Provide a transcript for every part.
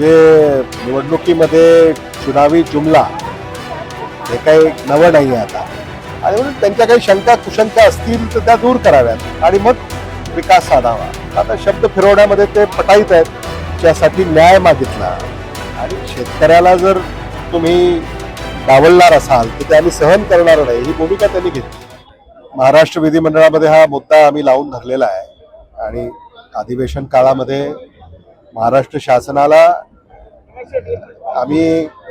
म्हणजे निवडणुकीमध्ये चुनावी जुमला हे काही नवं नाही आहे आता. आणि म्हणून त्यांच्या काही शंका कुशंका असतील तर त्या दूर कराव्यात. आणि मग विकास साधावा. आता शब्द फिरवण्यामध्ये ते पटाईत आहेत. त्यासाठी न्याय मागितला. आणि शेतकऱ्याला जर तुम्ही डावलणार असाल तर ते आम्ही सहन करणार नाही. ही भूमिका त्यांनी घेतली. महाराष्ट्र विधिमंडळामध्ये हा मुद्दा आम्ही लावून धरलेला आहे. आणि अधिवेशन काळामध्ये महाराष्ट्र शासनाला आम्ही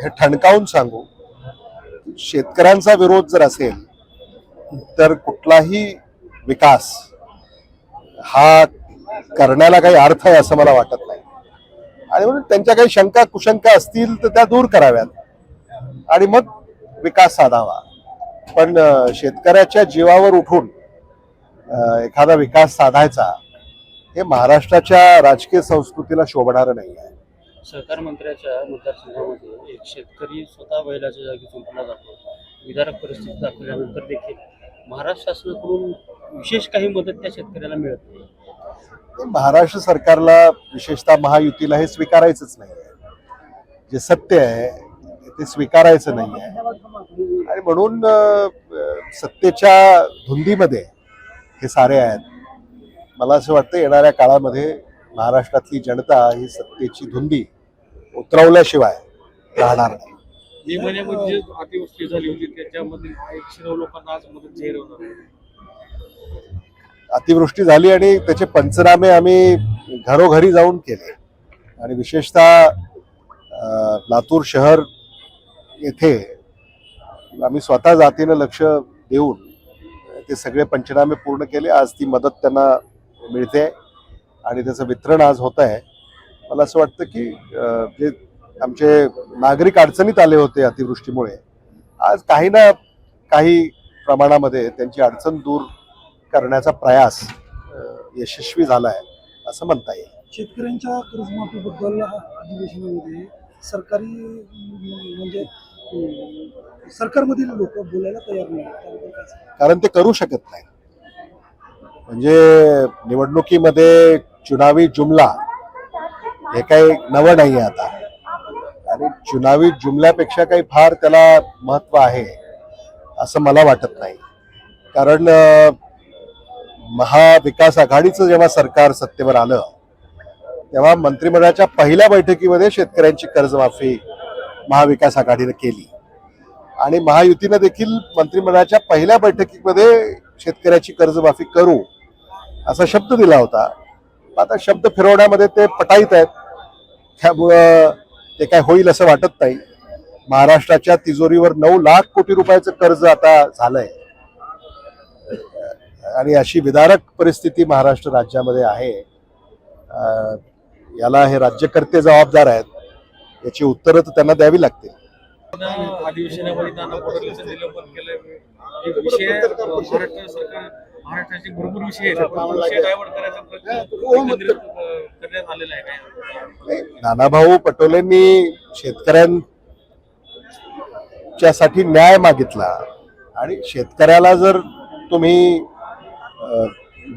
हे ठणकावून सांगू शेतकऱ्यांचा विरोध जर असेल तर कुठलाही विकास हा करण्याला काही अर्थ आहे असं मला वाटत नाही. आणि म्हणून त्यांच्या काही शंका कुशंका असतील तर त्या दूर कराव्यात. आणि मग विकास साधावा. पण शेतकऱ्याच्या जीवावर उठून एखादा विकास साधायचा हे महाराष्ट्राच्या राजकीय संस्कृतीला शोभणारं नाही आहे. सहकार मंत्र्याच्या मतदारसंघामध्ये एक शेतकरी स्वतः बैलाच्या जागी चुंपला जातो. विदारक परिस्थिती दाखवल्यानंतर देखील महाराष्ट्र शासनाकडून विशेष काही मदत त्या शेतकऱ्याला मिळत नाही. महाराष्ट्र सरकारला विशेषतः महायुतीला हे स्वीकारायचंच नाही आहे जे सत्य आहे ते स्वीकारायचं नाही आहे आणि म्हणून सत्तेच्या धुंदीमध्ये हे सारे आहेत. मला असं वाटतं येणाऱ्या काळामध्ये महाराष्ट्रातली जनता ही सत्तेची धुंदी उतरवल्याशिवाय राहणार नाही. मे महिन्यामध्ये जी अतिवृष्टी झाली होती त्याच्यामध्ये एकशे नऊ लोकांना आज मदत जाहीर होणार आहे. अतिवृष्टी झाली आणि त्याचे पंचनामे आम्ही घरोघरी जाऊन केले. आणि विशेषतः अं, लातूर शहर येथे आम्ही स्वतः जातीनं लक्ष देऊन ते सगळे पंचनामे पूर्ण केले. आज ती मदत त्यांना मिळते. आणि त्याचं वितरण आज होत आहे. मला असं वाटतं की जे आमचे नागरिक अडचणीत आले होते अतिवृष्टीमुळे आज काही ना काही प्रमाणामध्ये त्यांची अडचण दूर करण्याचा प्रयास यशस्वी झाला आहे असं म्हणता येईल. शेतकऱ्यांच्या कर्जमाफीबद्दल अधिवेशनामध्ये सरकारी म्हणजे सरकारमधील लोक बोलायला तयार नाही? कारण ते करू शकत नाही. म्हणजे निवडणुकीमध्ये चुनावी जुमला हे काही नवं नाही आहे आता. आणि चुनावी जुमल्यापेक्षा काही फार त्याला महत्त्व आहे असं मला वाटत नाही. कारण महाविकास आघाडीचं जेव्हा सरकार सत्तेवर आलं तेव्हा मंत्रिमंडळाच्या पहिल्या बैठकीमध्ये शेतकऱ्यांची कर्जमाफी महाविकास आघाडीनं केली. आणि महायुतीनं देखील मंत्रिमंडळाच्या पहिल्या बैठकीमध्ये शेतकऱ्याची कर्जमाफी करू असा शब्द दिला होता. आता शब्द फिरवण्यामध्ये ते पटाईत आहेत. त्यामुळं ते काय होईल असं वाटत नाही. महाराष्ट्राच्या तिजोरीवर नऊ लाख कोटी रुपयाचं कर्ज आता झालंय. आणि अशी विदारक परिस्थिती महाराष्ट्र राज्यामध्ये आहे. याला हे राज्यकर्ते जबाबदार आहेत. याची उत्तरं तर त्यांना द्यावी लागतील. अधिवेशनामध्ये महाराष्ट्राचे भरपूर विषय आहेत. आहे. काय नाही, नानाभाऊ पटोलेंनी शेतकऱ्यांच्यासाठी न्याय मागितला. आणि शेतकऱ्याला जर तुम्ही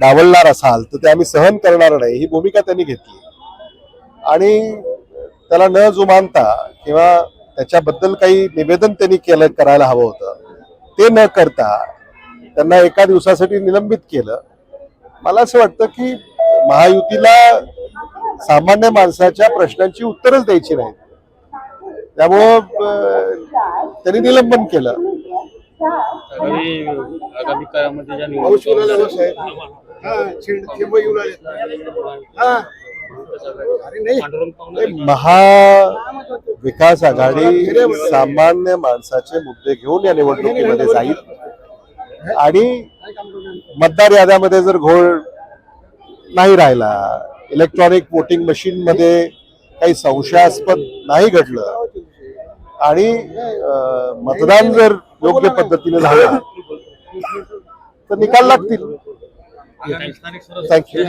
डावलणार असाल तर ते आम्ही सहन करणार नाही. ही भूमिका त्यांनी घेतली. आणि त्याला न जुमानता किंवा त्याच्याबद्दल काही निवेदन त्यांनी केलं करायला हवं होतं ते न करता त्यांना एका दिवसासाठी निलंबित केलं. मला असं वाटतं की महायुतीला सामान्य माणसाच्या प्रश्नांची उत्तरच द्यायची नाहीत. त्यामुळं त्यांनी निलंबन केलं. आगामी काळामध्ये ज्या हो, पाहुणे महाविकास आघाडी सामान्य माणसाचे मुद्दे घेऊन या निवडणुकीमध्ये जाईल. आणि मतदार याद्यामध्ये जर घोळ नाही राहिला इलेक्ट्रॉनिक वोटिंग मशीन मध्ये काही संशयास्पद नाही घडलं आणि मतदान जर योग्य पद्धतीने झालं तर निकाल लागतील. थँक्यू